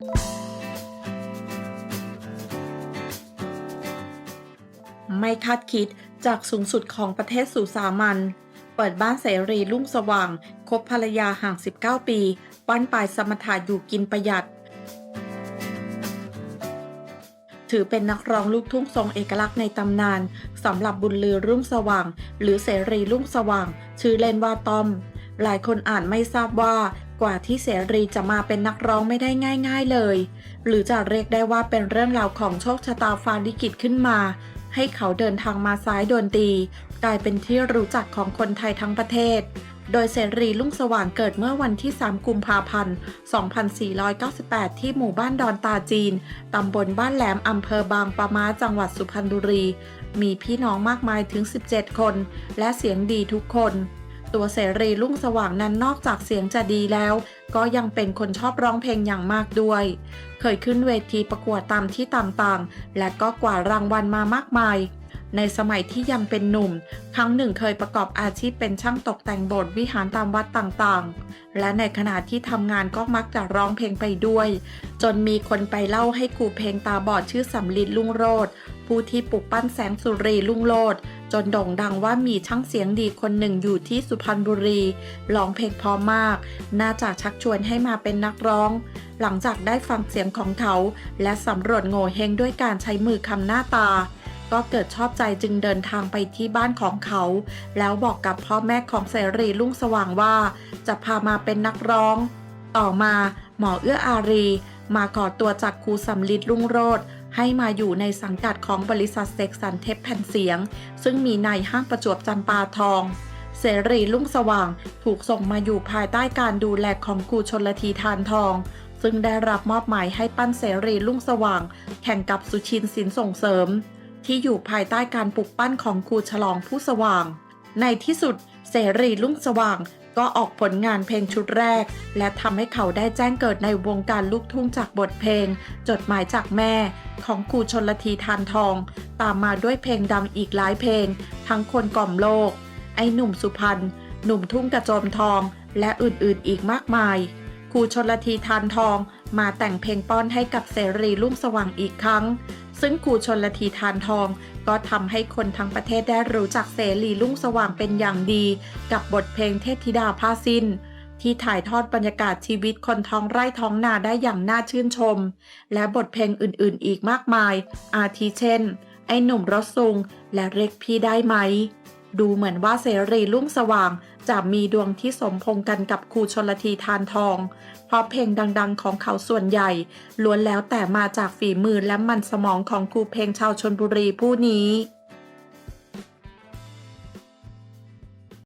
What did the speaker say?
ไม่คาดคิดจากสูงสุดของประเทศสู่สามัญเปิดบ้านเสรีรุ่งสว่าง คบภรรยาห่าง 19 ปี ปั้นปลายสมถะอยู่กินประหยัด ถือเป็นนักร้องลูกทุ่งทรงเอกลักษณ์ในตำนานสำหรับบุญลือรุ่งสว่าง หรือเสรีรุ่งสว่าง ชื่อเล่นว่าต้อม หลายคนอ่านไม่ทราบว่า กว่าที่เสรีจะมาเป็นนักร้องไม่ได้ง่าย ๆเลย หรือจะเรียกได้ว่าเป็นเรื่องราวของโชคชะตาฟาลิขิตขึ้นมา ให้เขาเดินทางมาซ้ายโดนตี กลายเป็นที่รู้จักของคนไทยทั้งประเทศ โดยเสรีลุ่งสว่างเกิดเมื่อวันที่ 3 กุมภาพันธ์ 2498 ที่หมู่บ้านดอนตาจีน ตำบลบ้านแหลมอำเภอบางปะมาจังหวัดสุพรรณบุรี มีพี่น้องมากมายถึง 17 คน และเสียงดีทุกคน ตัวเสรีลุ่งสว่างนั้นนอกจากเสียงจะดีแล้ว ก็ยังเป็นคนชอบร้องเพลงอย่างมากด้วย เคยขึ้นเวทีประกวดตามที่ต่างๆ และก็กว่ารางวัลมามากมาย ในสมัยที่ยังเป็นหนุ่ม ครั้งหนึ่งเคยประกอบอาชีพเป็นช่างตกแต่งโบสถ์วิหารตามวัดต่างๆ และในขณะที่ทำงานก็มักจะร้องเพลงไปด้วย จนมีคนไปเล่าให้ครูเพลงตาบอดชื่อสำลิดลุงโรด ผู้ที่ปลุกปั้นแสงสุรีลุงโลด จนโด่งดังว่ามีช่างเสียงดีคนหนึ่งอยู่ที่สุพรรณบุรีร้องเพลงพอมาก น่าจะชักชวนให้มาเป็นนักร้อง หลังจากได้ฟังเสียงของเขา และสำรวจโง่เฮงด้วยการใช้มือคำหน้าตา ก็เกิดชอบใจจึงเดินทางไปที่บ้านของเขา แล้วบอกกับพ่อแม่ของเสรีลุ่งสว่างว่า จะพามาเป็นนักร้อง ต่อมาหมอเอื้ออารี มาขอตัวจากครูสำลิดลุ่งโรด ให้มาอยู่ในสังกัดของบริษัทเซ็กสันเทปแผ่นเสียง ซึ่งมีในห้างประจวบจำปาทอง เสรีลุ่งสว่างถูกส่งมาอยู่ภายใต้การดูแลของครูชนละทีทานทอง ซึ่งได้รับมอบหมายให้ปั้นเสรีลุ่งสว่าง แข่งกับสุชินสินส่งเสริม ที่อยู่ภายใต้การปลุกปั้นของครูฉลองผู้สว่าง ในที่สุดเสรีลุ่งสว่าง ก็ออกผลงานเพลงชุดแรก และทำให้เขาได้แจ้งเกิดในวงการลูกทุ่งจากบทเพลง จดหมายจากแม่ของครูชนละทีทานทอง ตามมาด้วยเพลงดังอีกหลายเพลง ทั้งคนกล่อมโลก ไอ้หนุ่มสุพรรณหนุ่มทุ่งกระโจมทอง และอื่นๆอีกมากมายครูชนละทีทานทองมาแต่งเพลงป้อนให้กับเสรีลุ่งสว่างอีกครั้ง ซึ่งครูชนละทีทานทอง ก็ทำให้คนทั้งประเทศได้รู้จักเสรีลุ่งสว่างเป็นอย่างดี กับบทเพลงเทพธิดาผ้าสิ้น ที่ถ่ายทอดบรรยากาศชีวิตคนท้องไร่ท้องนาได้อย่างน่าชื่นชม และบทเพลงอื่นๆ อีกมากมาย อาทิเช่น ไอ้หนุ่มรถซุงและเรียกพี่ได้ไหม ดูเหมือนว่าเสรีลุ่งสว่าง จะมีดวงที่สมพงกันกับครูชนลทีทานทอง เพราะเพลงดังๆของเขาส่วนใหญ่ ล้วนแล้วแต่มาจากฝีมือและมันสมองของครูเพลงชาวชนบุรีผู้นี้